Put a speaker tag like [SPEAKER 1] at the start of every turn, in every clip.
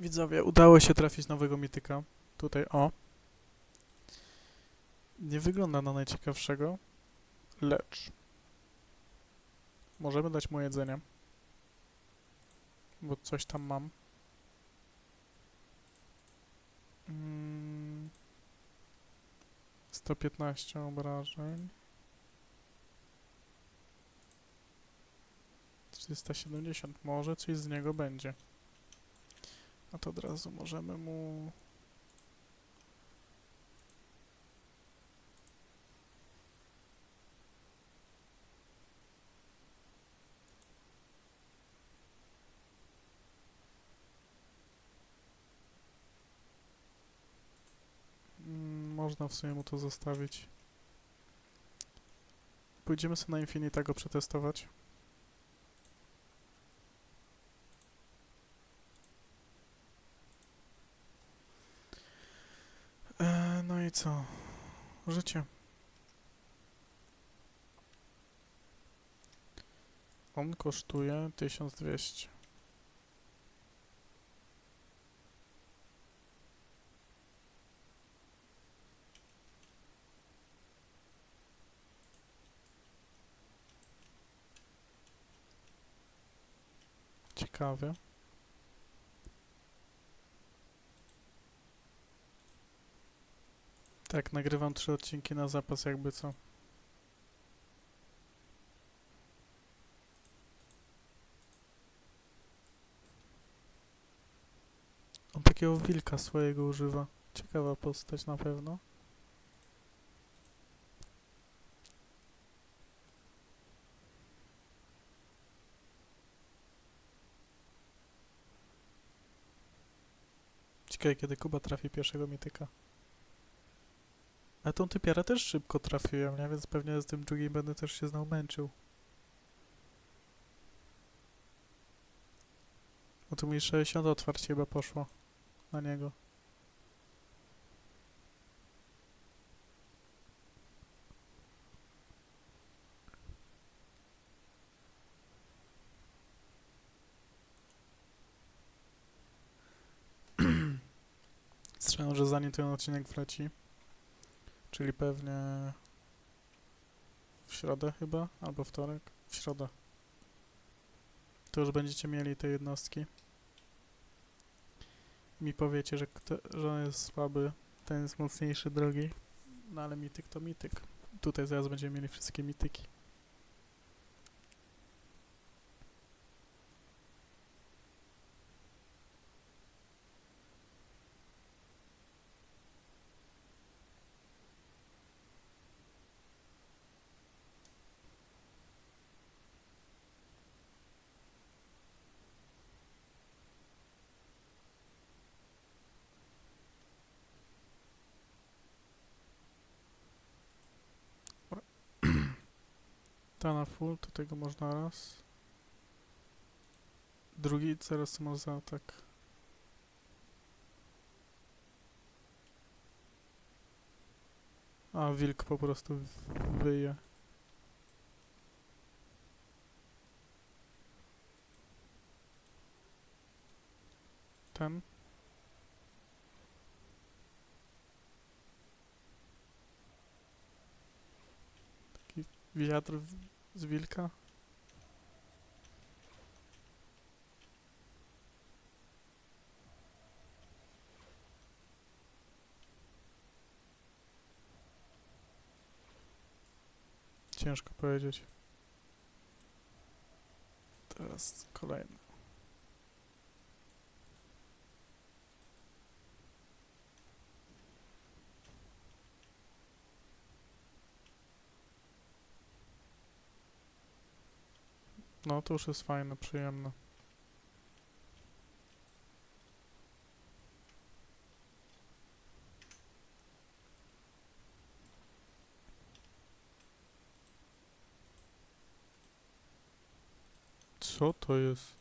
[SPEAKER 1] Widzowie, udało się trafić nowego mityka. Tutaj, o. Nie wygląda na najciekawszego, lecz możemy dać mu jedzenie, bo coś tam mam. Mm. 115 obrażeń. 370, może coś z niego będzie. A to od razu możemy mu... Mm, Można w sumie mu to zostawić. Pójdziemy sobie na Infinitego przetestować. E, no i co? Życie. On kosztuje 1200. Ciekawie. Tak, nagrywam trzy odcinki na zapas, jakby co. On takiego wilka swojego używa. Ciekawa postać na pewno. Ciekawe kiedy Kuba trafi pierwszego mityka. A tą typiarę też szybko trafiłem, nie? Więc pewnie z tym drugim będę też się znowu męczył. No tu mi 60 otwarcie chyba poszło na niego. Strzelam, że zanim ten odcinek wleci, czyli pewnie w środę chyba, albo wtorek, w środę. To już będziecie mieli te jednostki. Mi powiecie, że, kto, że on jest słaby, ten jest mocniejszy, drogi. No ale mityk to mityk. Tutaj zaraz będziemy mieli wszystkie mityki. Ta na full, to tego można raz. Drugi, zaraz co masz za atak. A, wilk po prostu wyje. Ten. Taki wiatr z wilka. Ciężko powiedzieć. Teraz kolejny. No to już jest fajne, przyjemne. Co to jest?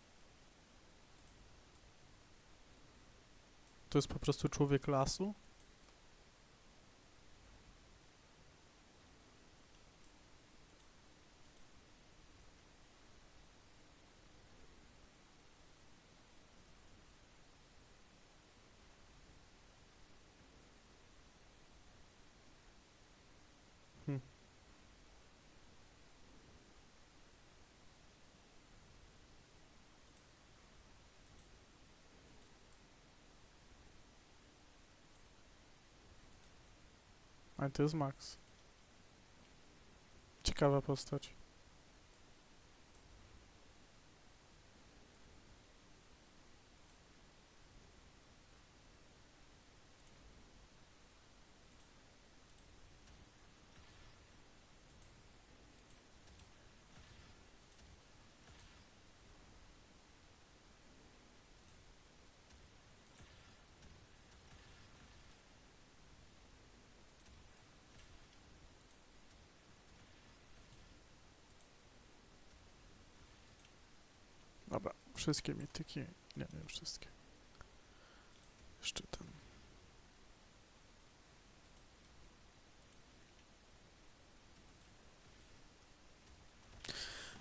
[SPEAKER 1] To jest po prostu człowiek lasu? Ale to jest Max. Ciekawa postać. Dobra, wszystkie mityki. Nie, nie wszystkie. Jeszcze ten.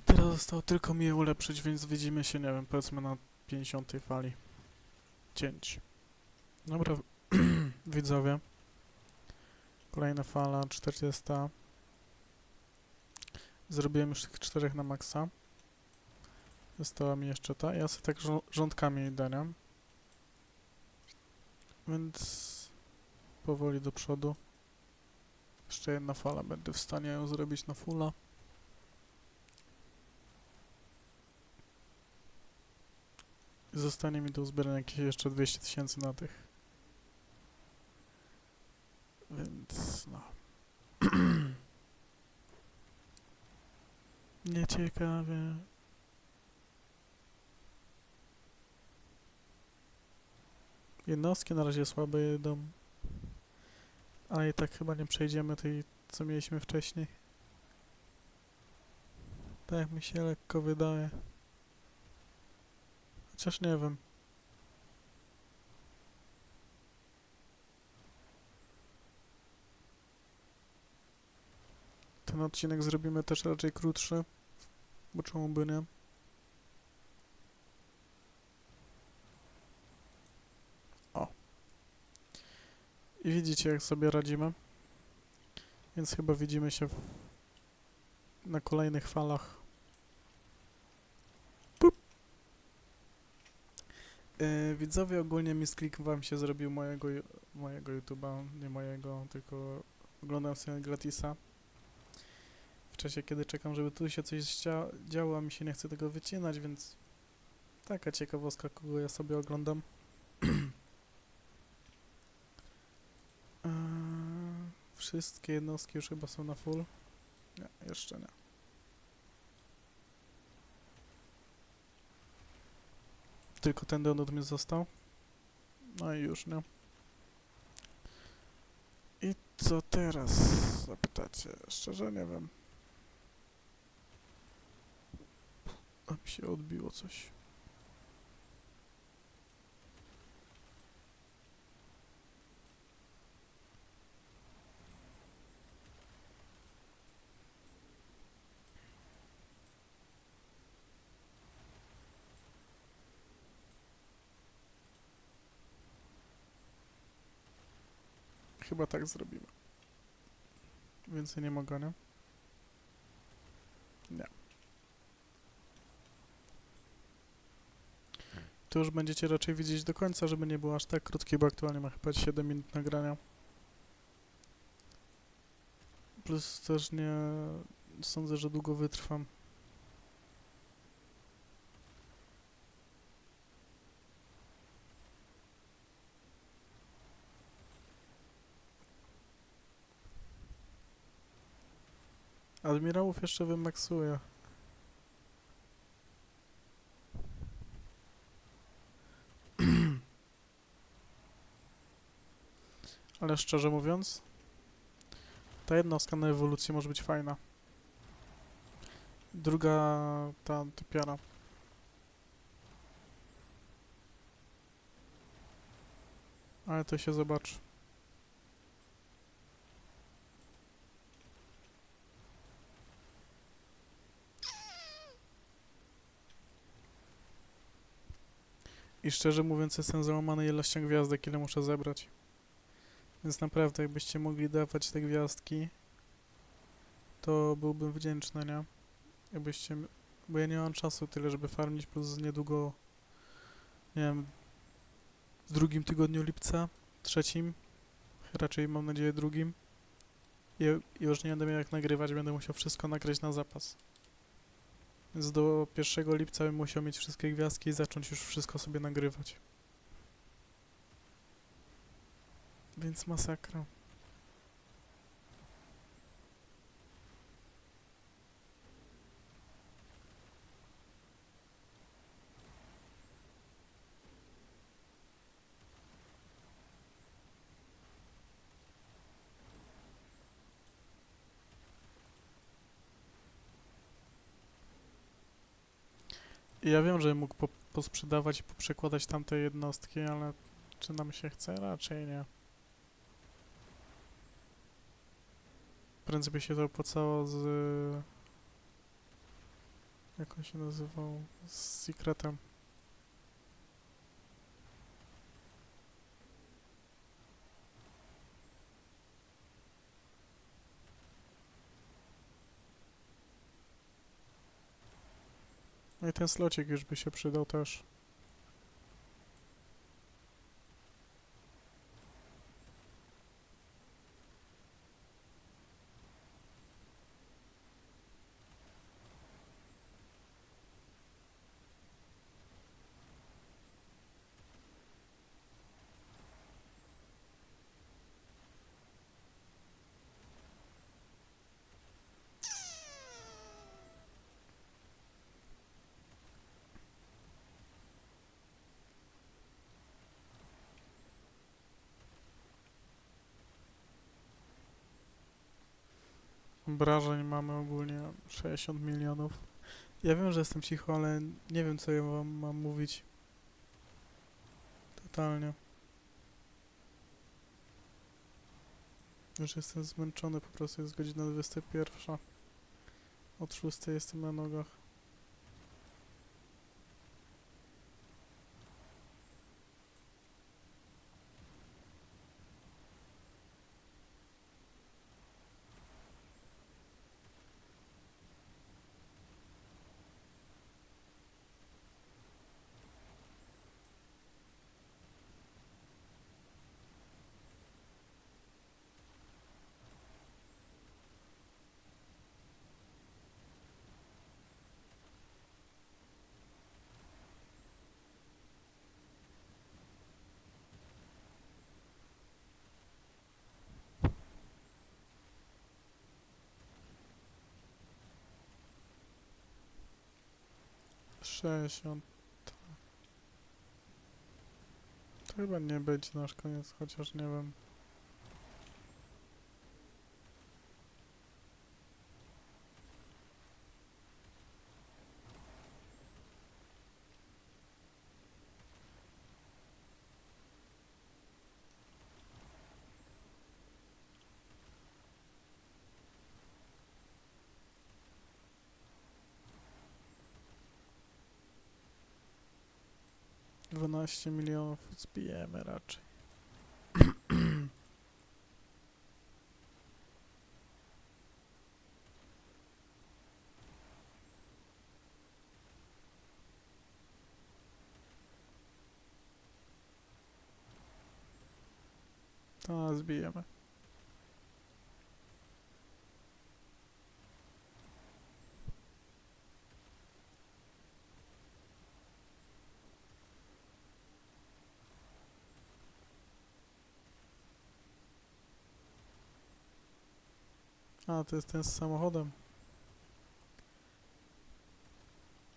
[SPEAKER 1] Teraz zostało tylko mi je ulepszyć, więc widzimy się, nie wiem, powiedzmy na 50 fali. Cięć. Dobra, widzowie. Kolejna fala, 40. Zrobiłem już tych czterech na maksa. Została mi jeszcze ta. Ja sobie tak rządkami nie? Więc powoli do przodu. Jeszcze jedna fala. Będę w stanie ją zrobić na fulla. Zostanie mi do uzbierania jakieś jeszcze 200 tysięcy na tych. Więc no. Nieciekawie. Jednostki na razie słabe jedą. Ale i tak chyba nie przejdziemy tej, co mieliśmy wcześniej. Tak mi się lekko wydaje. Chociaż nie wiem. Ten odcinek zrobimy też raczej krótszy. Bo czemu by nie? I widzicie, jak sobie radzimy. Więc chyba widzimy się na kolejnych falach. Yy, widzowie, ogólnie misklik wam się zrobił mojego, mojego YouTube'a, nie mojego, tylko oglądam sobie gratisa. W czasie, kiedy czekam, żeby tu się coś dzia działo, a mi się nie chce tego wycinać, więc taka ciekawostka, kogo ja sobie oglądam. Wszystkie jednostki już chyba są na full. Nie, jeszcze nie. Tylko ten donut mi został. No i już, nie? I co teraz? Zapytacie. Szczerze nie wiem. A mi się odbiło coś. Chyba tak zrobimy. Więcej nie mogę, nie? Nie. To już będziecie raczej widzieć do końca, żeby nie było aż tak krótkie, bo aktualnie ma chyba 7 minut nagrania. Plus też nie sądzę, że długo wytrwam. Admirałów jeszcze wymaksuję. Ale szczerze mówiąc, ta jednostka na ewolucji może być fajna. Druga, ta typiara. Ale to się zobaczy. I szczerze mówiąc jestem załamany ilością gwiazdek, ile muszę zebrać. Więc naprawdę, jakbyście mogli dawać te gwiazdki, to byłbym wdzięczny, nie? Jakbyście... Bo ja nie mam czasu tyle, żeby farmić, plus niedługo, nie wiem, w drugim tygodniu lipca, trzecim, raczej mam nadzieję drugim, i już nie będę miał jak nagrywać, będę musiał wszystko nagrać na zapas. Więc do 1 lipca bym musiał mieć wszystkie gwiazdki i zacząć już wszystko sobie nagrywać. Więc masakra. Ja wiem, że mógł po, posprzedawać i poprzekładać tamte jednostki, ale czy nam się chce? Raczej nie. Prędzej by się to opłacało z... Jak on się nazywał? Z Secretem. No i ten slocik już by się przydał też. Obrażeń mamy ogólnie 60 milionów. Ja wiem, że jestem cicho, ale nie wiem, co ja wam mam mówić. Totalnie. Już jestem zmęczony, po prostu jest godzina 21. Od 6 jestem na nogach. Sześćdziesiąt. To chyba nie będzie nasz koniec, chociaż nie wiem. Dwanaście milionów zbijemy raczej. To zbijemy. A, to jest ten z samochodem.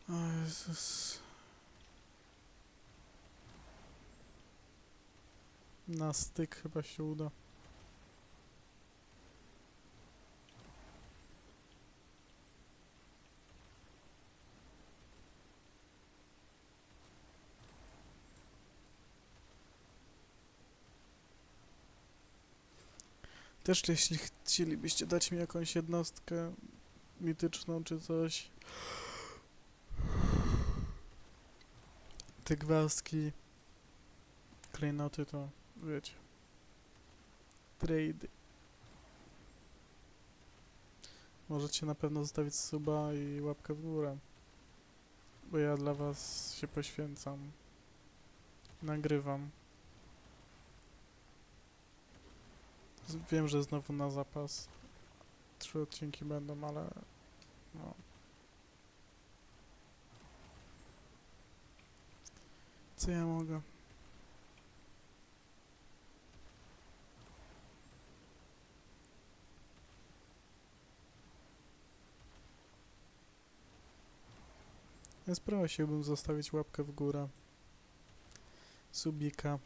[SPEAKER 1] O Jezus. Na styk chyba się uda. Też jeśli chcielibyście dać mi jakąś jednostkę mityczną czy coś. Te gwiazdki, klejnoty to wiecie. Trade. Możecie na pewno zostawić suba i łapkę w górę. Bo ja dla was się poświęcam. Nagrywam. Wiem, że znowu na zapas, trzy odcinki będą, ale no. Co ja mogę? Więc prosiłbym zostawić łapkę w górę. Subika.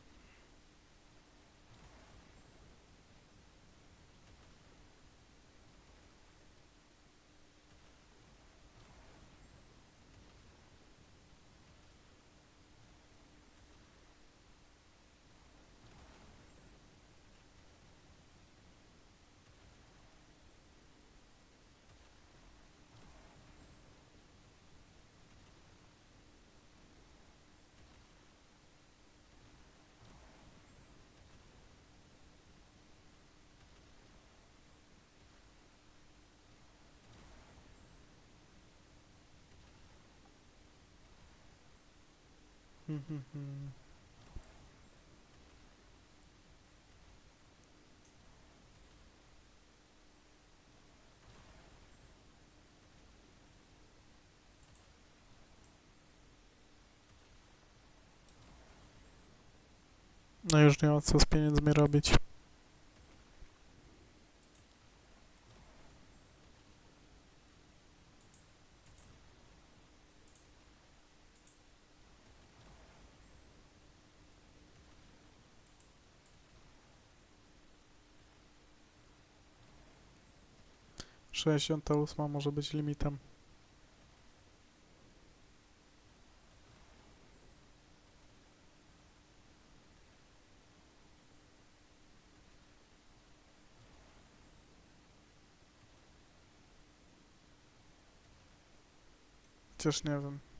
[SPEAKER 1] No już nie ma co z pieniędzmi robić. Sześćdziesiąta ósma może być limitem. Chociaż nie wiem.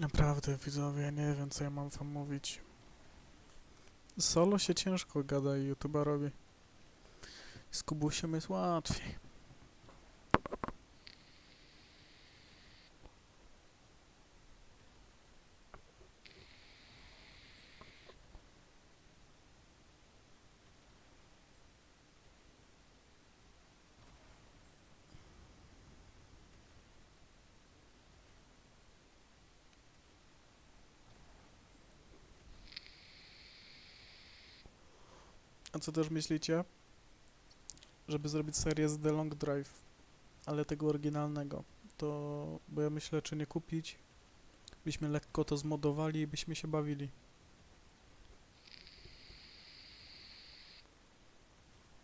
[SPEAKER 1] Naprawdę, widzowie, nie wiem, co ja mam wam mówić. Solo się ciężko gada i YouTube'a robi. Z Kubusiem jest łatwiej. Co też myślicie? Żeby zrobić serię z The Long Drive, ale tego oryginalnego, to bo ja myślę, czy nie kupić, byśmy lekko to zmodowali i byśmy się bawili.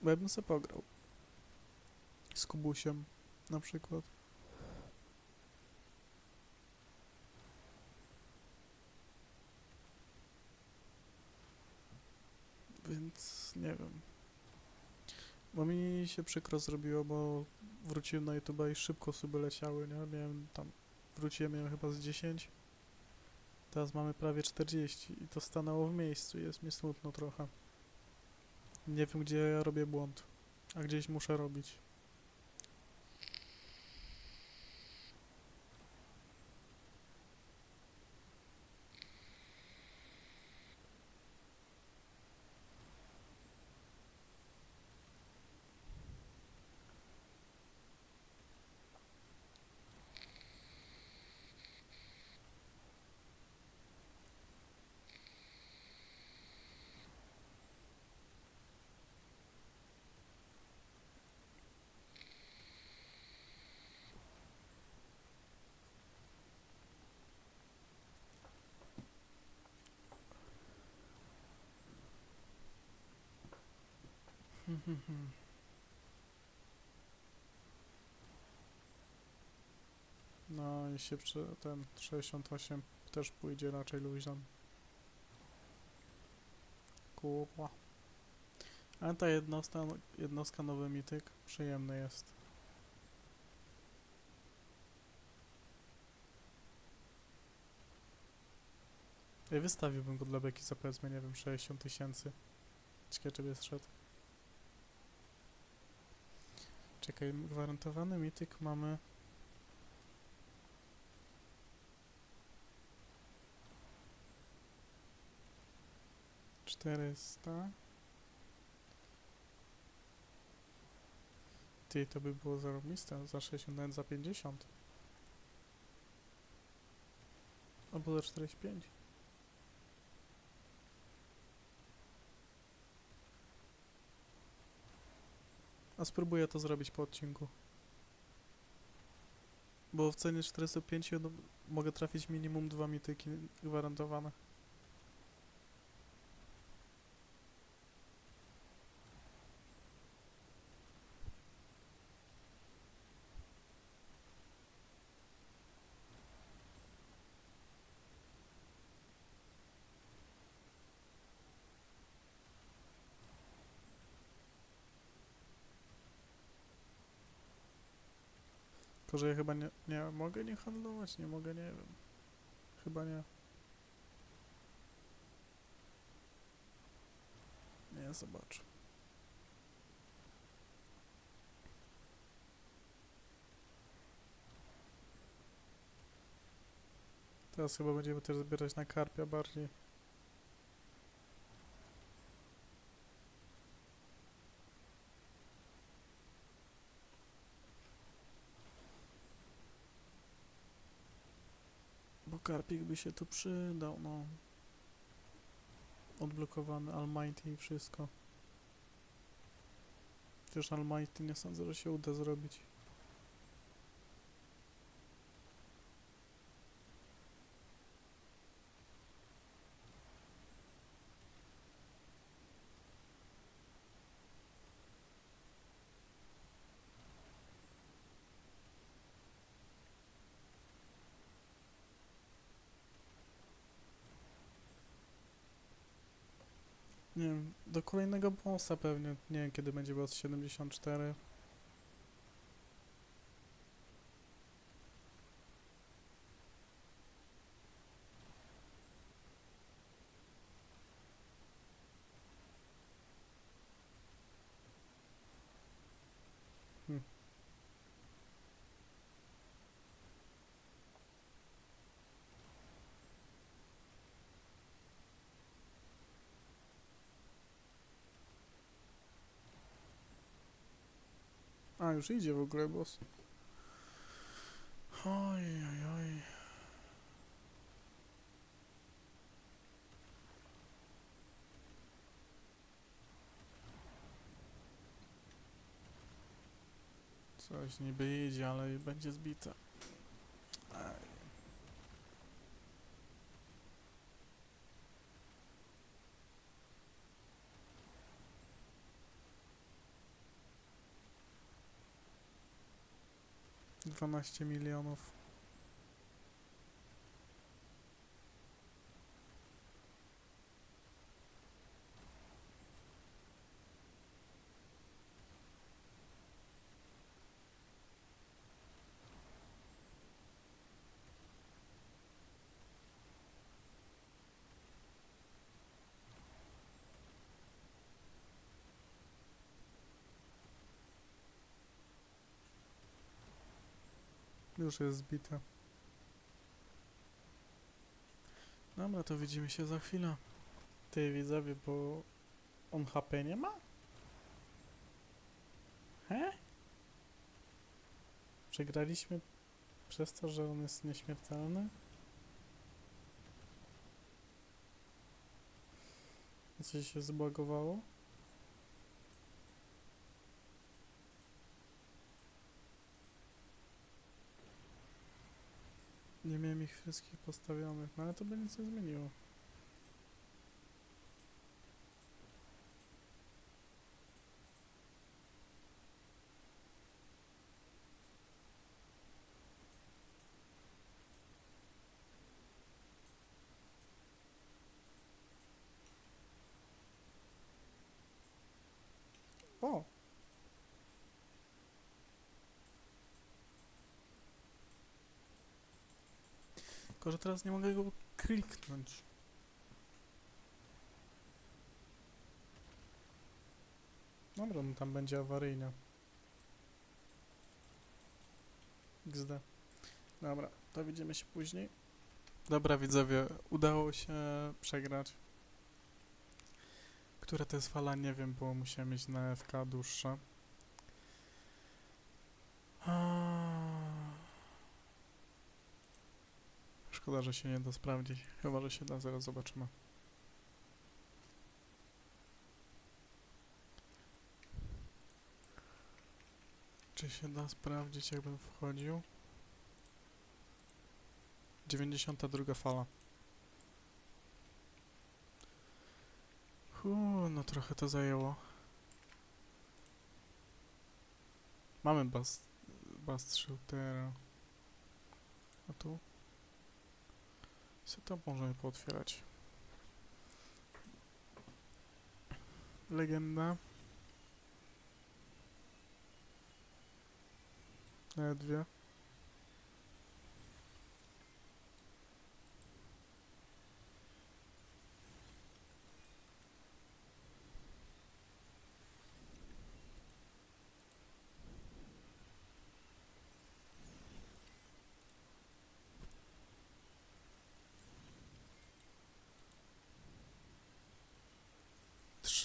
[SPEAKER 1] Bo ja bym sobie pograł. Z Kubusiem na przykład. Nie wiem. Bo mi się przykro zrobiło, bo wróciłem na YouTube i szybko suby leciały, nie? Miałem tam, wróciłem, miałem chyba z 10. Teraz mamy prawie 40 i to stanęło w miejscu, jest mi smutno trochę. Nie wiem, gdzie ja robię błąd, a gdzieś muszę robić. No i się przy, ten 68 też pójdzie raczej luźno. Kurwa. Ale ta jednostka, jednostka nowy mityk przyjemny jest. Ja wystawiłbym go dla beki za powiedzmy, nie wiem, 60 tysięcy. Ciekawe, czy by zszedł. Czekaj, gwarantowany mityk mamy. Czterysta. Ty, to by było zarobiste, za 60, nawet za 50. Albo za 45. A spróbuję to zrobić po odcinku. Bo w cenie 405 no, mogę trafić minimum dwa mityki gwarantowane. Tylko, że ja chyba nie, nie mogę nie handlować, nie mogę, nie wiem. Chyba nie. Nie, zobacz. Teraz chyba będziemy też zbierać na karpia bardziej. Karpik by się tu przydał, no. Odblokowany Almighty i wszystko. Chociaż Almighty nie sądzę, że się uda zrobić. Nie wiem, do kolejnego bossa pewnie. Nie wiem kiedy będzie boss 74. A, już idzie w ogóle boss. Oj, oj, oj. Coś niby idzie, ale będzie zbite. 12 milionów. Już jest zbite. Dobra, to widzimy się za chwilę. Ty widzowie, bo on HP nie ma? He? Przegraliśmy przez to, że on jest nieśmiertelny? Coś się zbagowało? Nie miałem ich wszystkich postawionych, no ale to by nic nie zmieniło. O! Tylko, że teraz nie mogę go kliknąć. Dobra, no tam będzie awaryjnie. XD. Dobra, to widzimy się później. Dobra, widzowie, udało się przegrać. Która to jest fala, nie wiem, bo musiałem mieć na FK dłuższe. Szkoda, że się nie da sprawdzić. Chyba, że się da, zaraz zobaczymy. Czy się da sprawdzić, jakbym wchodził? 92 fala. Hu, no trochę to zajęło. Mamy bas, bas shootera. A tu? Setup możemy pootwierać. Legenda. Nawet dwie.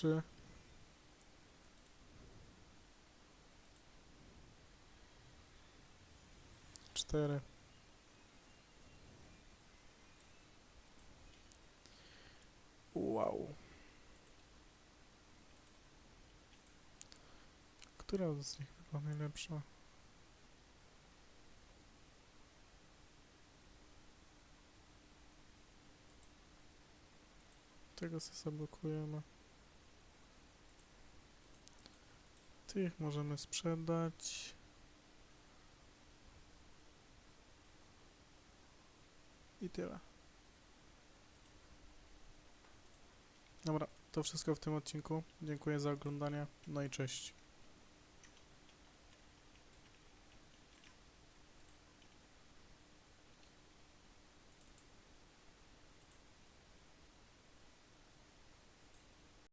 [SPEAKER 1] Trzy. Cztery. Wow. Która z nich była najlepsza? Tego sobie zablokujemy. Tych możemy sprzedać. I tyle. Dobra, to wszystko w tym odcinku. Dziękuję za oglądanie. No i cześć.